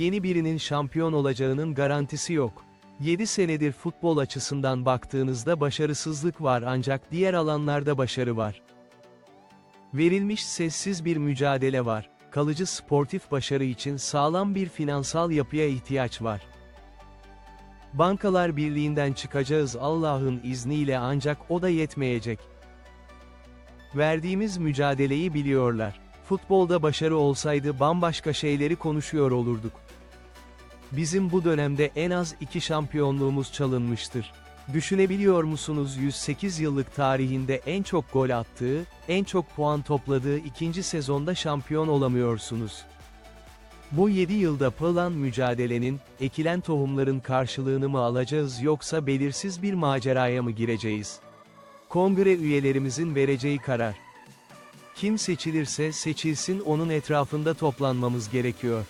Yeni birinin şampiyon olacağının garantisi yok. 7 senedir futbol açısından baktığınızda başarısızlık var ancak diğer alanlarda başarı var. Verilmiş sessiz bir mücadele var. Kalıcı sportif başarı için sağlam bir finansal yapıya ihtiyaç var. Bankalar Birliği'nden çıkacağız Allah'ın izniyle ancak o da yetmeyecek. Verdiğimiz mücadeleyi biliyorlar. Futbolda başarı olsaydı bambaşka şeyleri konuşuyor olurduk. Bizim bu dönemde en az iki şampiyonluğumuz çalınmıştır. Düşünebiliyor musunuz 108 yıllık tarihinde en çok gol attığı, en çok puan topladığı ikinci sezonda şampiyon olamıyorsunuz. Bu 7 yılda yapılan mücadelenin, ekilen tohumların karşılığını mı alacağız yoksa belirsiz bir maceraya mı gireceğiz? Kongre üyelerimizin vereceği karar. Kim seçilirse seçilsin onun etrafında toplanmamız gerekiyor.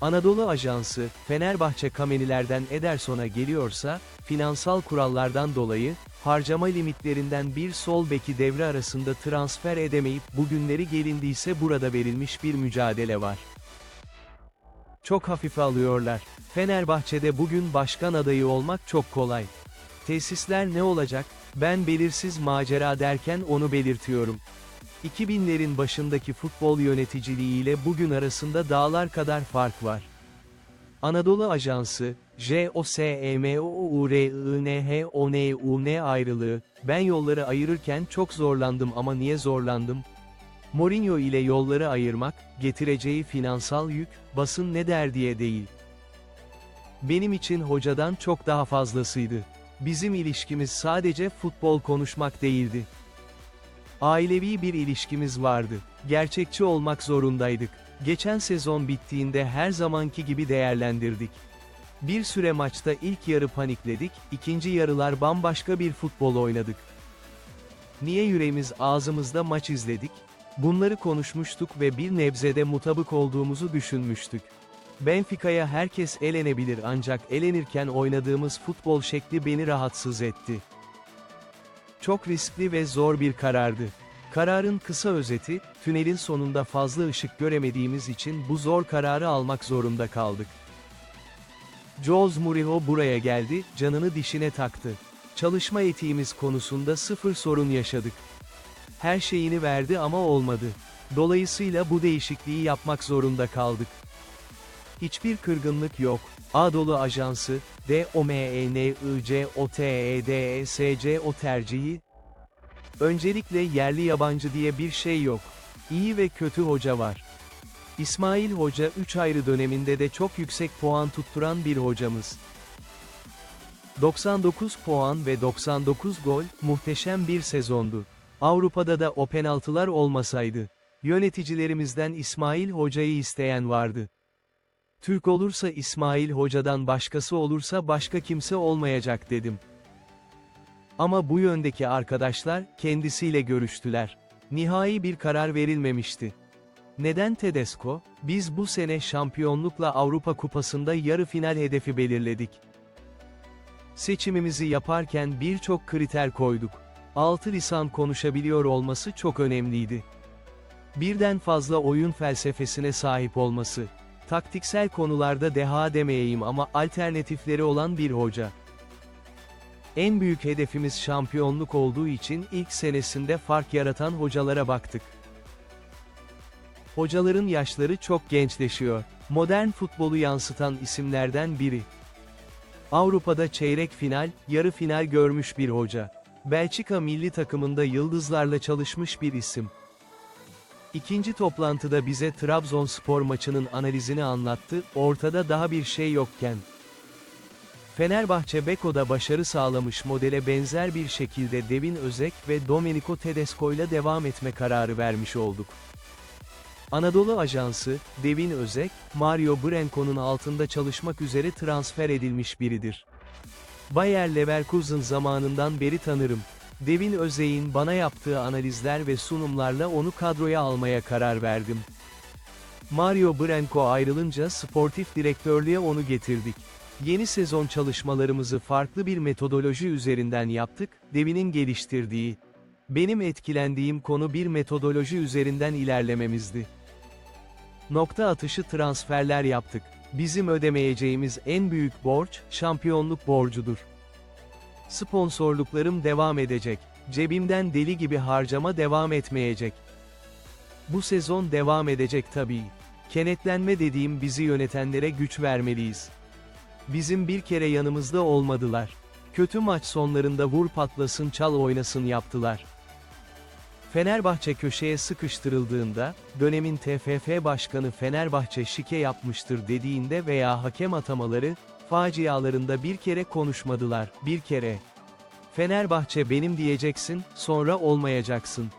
Anadolu Ajansı, Fenerbahçe Kamenilerden Ederson'a geliyorsa, finansal kurallardan dolayı, harcama limitlerinden bir sol beki devre arasında transfer edemeyip bugünleri gelindiyse burada verilmiş bir mücadele var. Çok hafife alıyorlar. Fenerbahçe'de bugün başkan adayı olmak çok kolay. Tesisler ne olacak? Ben belirsiz macera derken onu belirtiyorum. 2000'lerin başındaki futbol yöneticiliği ile bugün arasında dağlar kadar fark var. Anadolu Ajansı, E J-O-S-E-M-O-U-R-I-N-H-O-N-U-N ayrılığı, ben yolları ayırırken çok zorlandım ama niye zorlandım? Mourinho ile yolları ayırmak, getireceği finansal yük, basın ne der diye değil. Benim için hocadan çok daha fazlasıydı. Bizim ilişkimiz sadece futbol konuşmak değildi. Ailevi bir ilişkimiz vardı. Gerçekçi olmak zorundaydık. Geçen sezon bittiğinde her zamanki gibi değerlendirdik. Bir süre maçta ilk yarı panikledik, ikinci yarılar bambaşka bir futbol oynadık. Niye yüreğimiz ağzımızda maç izledik? Bunları konuşmuştuk ve bir nebzede mutabık olduğumuzu düşünmüştük. Benfica'ya herkes elenebilir ancak elenirken oynadığımız futbol şekli beni rahatsız etti. Çok riskli ve zor bir karardı. Kararın kısa özeti, tünelin sonunda fazla ışık göremediğimiz için bu zor kararı almak zorunda kaldık. Jose Mourinho buraya geldi, canını dişine taktı. Çalışma etiğimiz konusunda sıfır sorun yaşadık. Her şeyini verdi ama olmadı. Dolayısıyla bu değişikliği yapmak zorunda kaldık. Hiçbir kırgınlık yok. Anadolu Ajansı, D O M E N I C O T E D E S C o tercihi. Öncelikle yerli yabancı diye bir şey yok. İyi ve kötü hoca var. İsmail Hoca 3 ayrı döneminde de çok yüksek puan tutturan bir hocamız. 99 puan ve 99 gol, muhteşem bir sezondu. Avrupa'da da o penaltılar olmasaydı. Yöneticilerimizden İsmail Hoca'yı isteyen vardı. Türk olursa İsmail Hoca'dan başkası olursa başka kimse olmayacak dedim. Ama bu yöndeki arkadaşlar, kendisiyle görüştüler. Nihai bir karar verilmemişti. Neden Tedesco? Biz bu sene şampiyonlukla Avrupa Kupası'nda yarı final hedefi belirledik. Seçimimizi yaparken birçok kriter koyduk. Altı lisan konuşabiliyor olması çok önemliydi. Birden fazla oyun felsefesine sahip olması. Taktiksel konularda deha demeyeyim ama alternatifleri olan bir hoca. En büyük hedefimiz şampiyonluk olduğu için ilk senesinde fark yaratan hocalara baktık. Hocaların yaşları çok gençleşiyor. Modern futbolu yansıtan isimlerden biri. Avrupa'da çeyrek final, yarı final görmüş bir hoca. Belçika milli takımında yıldızlarla çalışmış bir isim. İkinci toplantıda bize Trabzonspor maçının analizini anlattı, ortada daha bir şey yokken. Fenerbahçe Beko'da başarı sağlamış modele benzer bir şekilde Devin Özek ve Domenico Tedesco ile devam etme kararı vermiş olduk. Anadolu Ajansı, Devin Özek, Mario Branco'nun altında çalışmak üzere transfer edilmiş biridir. Bayer Leverkusen zamanından beri tanırım. Devin Özey'in bana yaptığı analizler ve sunumlarla onu kadroya almaya karar verdim. Mario Branco ayrılınca sportif direktörlüğe onu getirdik. Yeni sezon çalışmalarımızı farklı bir metodoloji üzerinden yaptık, Devin'in geliştirdiği. Benim etkilendiğim konu bir metodoloji üzerinden ilerlememizdi. Nokta atışı transferler yaptık. Bizim ödemeyeceğimiz en büyük borç, şampiyonluk borcudur. Sponsorluklarım devam edecek. Cebimden deli gibi harcama devam etmeyecek. Bu sezon devam edecek tabii. Kenetlenme dediğim bizi yönetenlere güç vermeliyiz. Bizim bir kere yanımızda olmadılar. Kötü maç sonlarında vur patlasın çal oynasın yaptılar. Fenerbahçe köşeye sıkıştırıldığında, dönemin TFF başkanı Fenerbahçe şike yapmıştır dediğinde veya hakem atamaları, facialarında bir kere konuşmadılar, bir kere. Fenerbahçe benim diyeceksin, sonra olmayacaksın.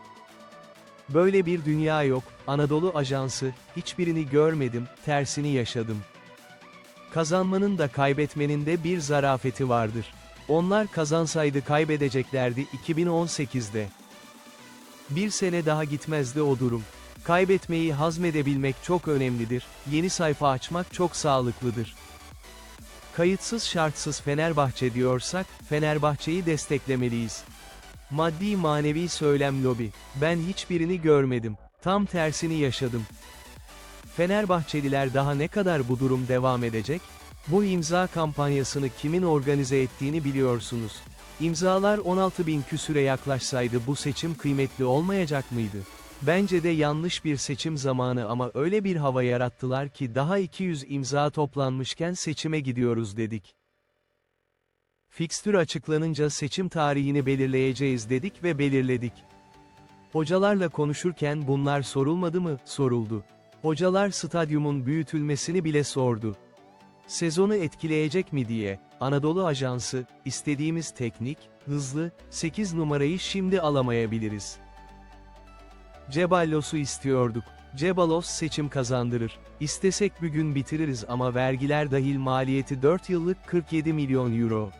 Böyle bir dünya yok, Anadolu Ajansı, hiçbirini görmedim, tersini yaşadım. Kazanmanın da kaybetmenin de bir zarafeti vardır. Onlar kazansaydı kaybedeceklerdi 2018'de. Bir sene daha gitmezdi o durum. Kaybetmeyi hazmedebilmek çok önemlidir, yeni sayfa açmak çok sağlıklıdır. Kayıtsız şartsız Fenerbahçe diyorsak, Fenerbahçe'yi desteklemeliyiz. Maddi manevi söylem lobi. Ben hiçbirini görmedim. Tam tersini yaşadım. Fenerbahçeliler daha ne kadar bu durum devam edecek? Bu imza kampanyasını kimin organize ettiğini biliyorsunuz. İmzalar 16 bin küsüre yaklaşsaydı bu seçim kıymetli olmayacak mıydı? Bence de yanlış bir seçim zamanı ama öyle bir hava yarattılar ki daha 200 imza toplanmışken seçime gidiyoruz dedik. Fikstür açıklanınca seçim tarihini belirleyeceğiz dedik ve belirledik. Hocalarla konuşurken bunlar sorulmadı mı? Soruldu. Hocalar stadyumun büyütülmesini bile sordu. Sezonu etkileyecek mi diye, Anadolu Ajansı, istediğimiz teknik, hızlı, 8 numarayı şimdi alamayabiliriz. Ceballos'u istiyorduk. Ceballos seçim kazandırır. İstesek bir gün bitiririz ama vergiler dahil maliyeti 4 yıllık 47 milyon euro.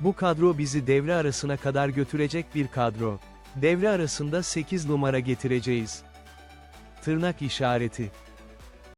Bu kadro bizi devre arasına kadar götürecek bir kadro. Devre arasında 8 numara getireceğiz. Tırnak işareti.